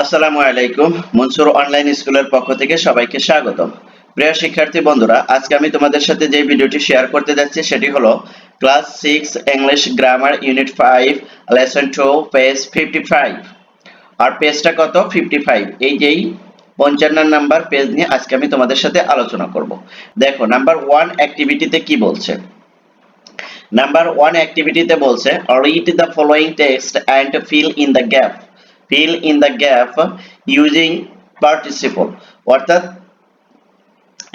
আসসালামু আলাইকুম, মনসুর অনলাইন স্কুলের পক্ষ থেকে সবাইকে স্বাগতম। প্রিয় শিক্ষার্থী বন্ধুরা, আজকে আমি তোমাদের সাথে যে ভিডিওটি শেয়ার করতে যাচ্ছি সেটি হলো class six English grammar unit five lesson two page fifty five আর পেজটা কত? ফিফটি ফাইভ এই যেই পঞ্চান্ন নাম্বার পেজ নিয়ে আজকে আমি তোমাদের সাথে আলোচনা করব। দেখো নাম্বার ওয়ান অ্যাক্টিভিটিতে কি বলছে? নাম্বার ওয়ান অ্যাক্টিভিটিতে বলছে read the following text and fill in the gap fill in the gap using participle অর্থাৎ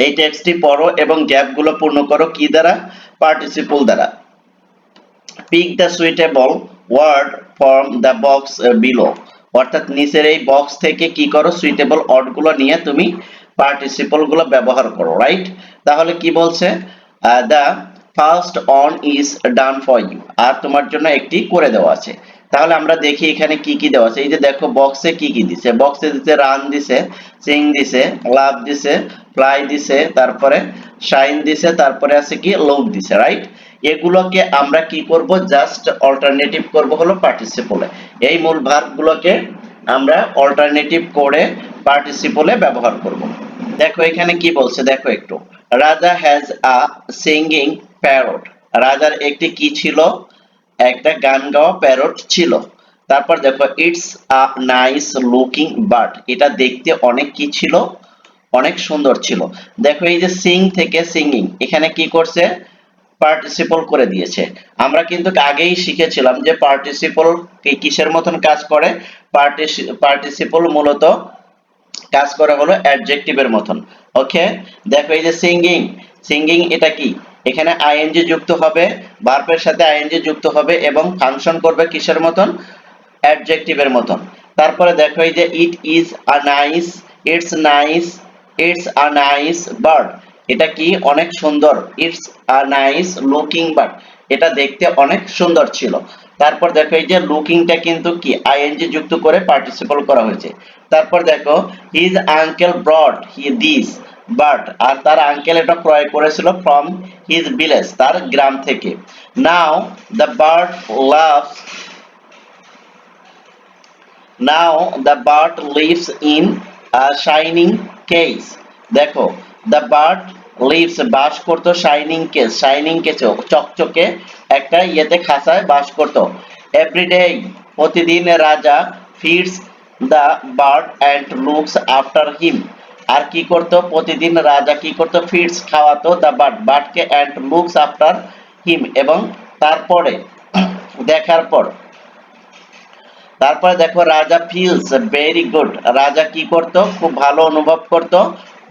এই টেক্সটটি পড়ো এবং গ্যাপগুলো পূর্ণ করো কি দ্বারা? পার্টিসিপল দ্বারা। Pick the suitable word from the box below অর্থাৎ নিচের এই বক্স থেকে কি করো? সুইটেবল ওয়ার্ডগুলো নিয়ে তুমি পার্টিসিপলগুলো ব্যবহার করো রাইট তাহলে কি বলছে? The first one is done for you আর তোমার জন্য একটি করে দেওয়া আছে। তাহলে আমরা দেখি এখানে কি কি দেওয়া আছে। এই যে দেখো বক্সে কি কি দিছে? বক্সে দিছে রান দিছে সিং দিছে লাভ দিছে ফ্লাই দিছে, তারপরে শাইন দিছে, তারপরে আছে কি? লোভ দিছে রাইট এগুলোকে আমরা কি করব? জাস্ট অল্টারনেটিভ করব হলো পার্টিসিপলে এই মূল ভার্বগুলোকে আমরা অল্টারনেটিভ করে পার্টিসিপলে ব্যবহার করব। দেখো এখানে কি বলছে? দেখো একটু। রাজা হ্যাজ আ সিঙ্গিং প্যারট রাজার একটি কি ছিল? একটা গান গাওয়া প্যারট ছিল। তারপর দেখো it's a nice looking bird এটা দেখতে অনেক কি ছিল? অনেক সুন্দর ছিল। দেখো, এই যে সিং থেকে সিঙ্গিং এখানে কি করছে? পার্টিসিপল করে দিয়েছে। আমরা কিন্তু আগেই শিখেছিলাম যে পার্টিসিপল কিসের মতন কাজ করে? পার্টিসিপল মূলত কাজ করে হলো অ্যাডজেক্টিভের মতন। ওকে দেখো, এই যে সিঙ্গিং সিঙ্গিং এটা কি? এখানে আইএনজি যুক্ত হবে ভার্বের সাথে আইএনজি যুক্ত হবে এবং ফাংশন করবে কিসের মতন? অ্যাডজেক্টিভের মতন। তারপরে দেখো এই যে it is a nice it's nice it's a nice bird এটা কি? অনেক সুন্দর। It's a nice looking bird এটা দেখতে অনেক সুন্দর ছিল। তারপর দেখো এই যে লুকিংটা কিন্তু কি? আইএনজি যুক্ত করে পার্টিসিপল করা হয়েছে। তারপর দেখো his uncle brought he this but আর তার আঙ্কেল এটা ক্রয় করেছিল ফ্রম হিজ ভিলেজ তার গ্রাম থেকে। Now the bird loves now the bird lives in shining case দেখো দ্য বার্ড লিভস বাস করতো শাইনিং কেস শাইনিং কেস চকচকে একটা ইয়েতে খাঁচায় বাস করতো। এভরিডে প্রতিদিন Raja feeds the bird and looks after him আর কি করতো? প্রতিদিন রাজা কি করতো? ফিডস খাওয়াতো দ্য বার্ড বার্ডকে অ্যান্ড লুকস আফটার হিম এবং তারপরে, দেখার পর। তারপরে দেখো, রাজা ফিলস ভেরি গুড রাজা কি করত? খুব ভালো অনুভব করত।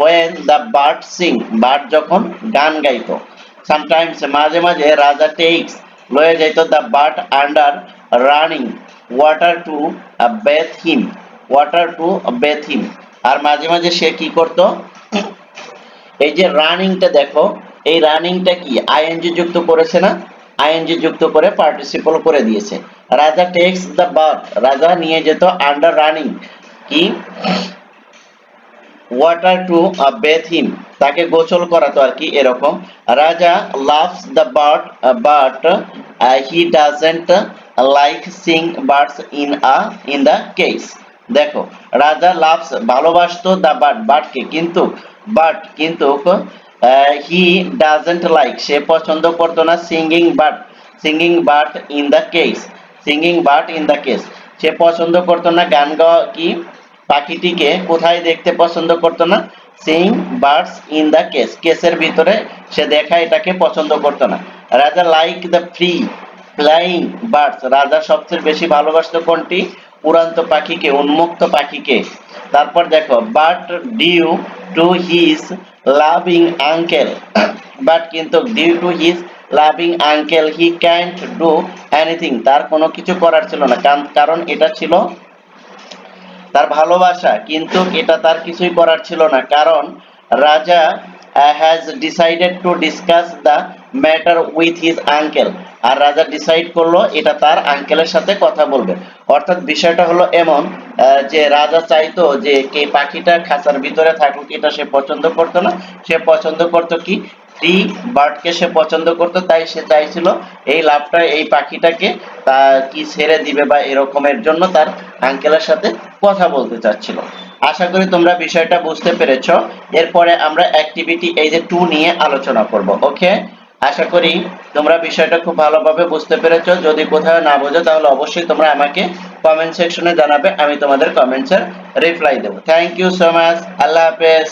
When the bird sing bird যখন গান গাইতো। সামটাইমস মাঝে মাঝে রাজা টেক্স লয়ে যাইতো the bird under running water to bathe him water to bathe him আর মাঝে মাঝে সে কি করত? এই যে রানিংটা দেখো, এই রানিংটা কি? আইএনজি যুক্ত করেছে না? আইএনজি যুক্ত করে পার্টিসিপল করে দিয়েছে। রাজা টেক্স দ্য বার্ড রাজা নিয়ে যেত আন্ডার রানিং কি? ওয়াটার টু বেথ হিম তাকে গোসল করাতো আর কি এরকম। Raja loves the bird but he doesn't like sing birds in a in the case দেখো, রাজা লাভস ভালোবাসতো দ্য বার্ড বার্ডকে কিন্তু, বাট, কিন্তু হি ডাজেন্ট লাইক, সে পছন্দ করতো না singing bird singing bird in the case, singing bird in the case. সে পছন্দ করতো না গান গাওয়া কি? পাখিটিকে কোথায় দেখতে পছন্দ করতো না? Sing birds in the case, কেসের ভিতরে সে দেখা এটাকে পছন্দ করতো না। Raja like the free, flying birds Raja সবচেয়ে বেশি ভালোবাসতো কোনটি? উড়ান্ত পাখিকে, উন্মুক্ত পাখিকে। তারপর দেখো but due to his loving uncle but কিন্তু due to his loving uncle he can't do anything তার কোনো কিছু করার ছিল না। কারণ এটা ছিল তার ভালোবাসা, কিন্তু এটা তার কিছুই করার ছিল না। কারণ Raja has decided to discuss the matter with his uncle আর রাজা ডিসাইড করল, এটা তার আঙ্কেলের সাথে কথা বলবে। অর্থাৎ বিষয়টা হলো এমন যে রাজা চাইতো যে কে পাখিটা খাঁচার ভিতরে থাকুক, এটা সে পছন্দ করতো না। সে পছন্দ করতো কি? থ্রি বার্ডকে সে পছন্দ করতো, তাই সে চাইছিল এই লাভটা এই পাখিটাকে তা কি ছেড়ে দিবে বা এরকমের জন্য তার আঙ্কেলের সাথে কথা বলতে চাচ্ছিল। আশা করি তোমরা বিষয়টা বুঝতে পেরেছ। এরপরে আমরা অ্যাক্টিভিটি এই যে টু নিয়ে আলোচনা করব ওকে আশা করি তোমরা বিষয়টা খুব ভালোভাবে বুঝতে পেরেছ। যদি কোথাও না বোঝো, তাহলে অবশ্যই তোমরা আমাকে কমেন্ট সেকশনে জানাবে, আমি তোমাদের কমেন্টসের রিপ্লাই দেবো। থ্যাংক ইউ সো মাচ আল্লাহ হাফেজ।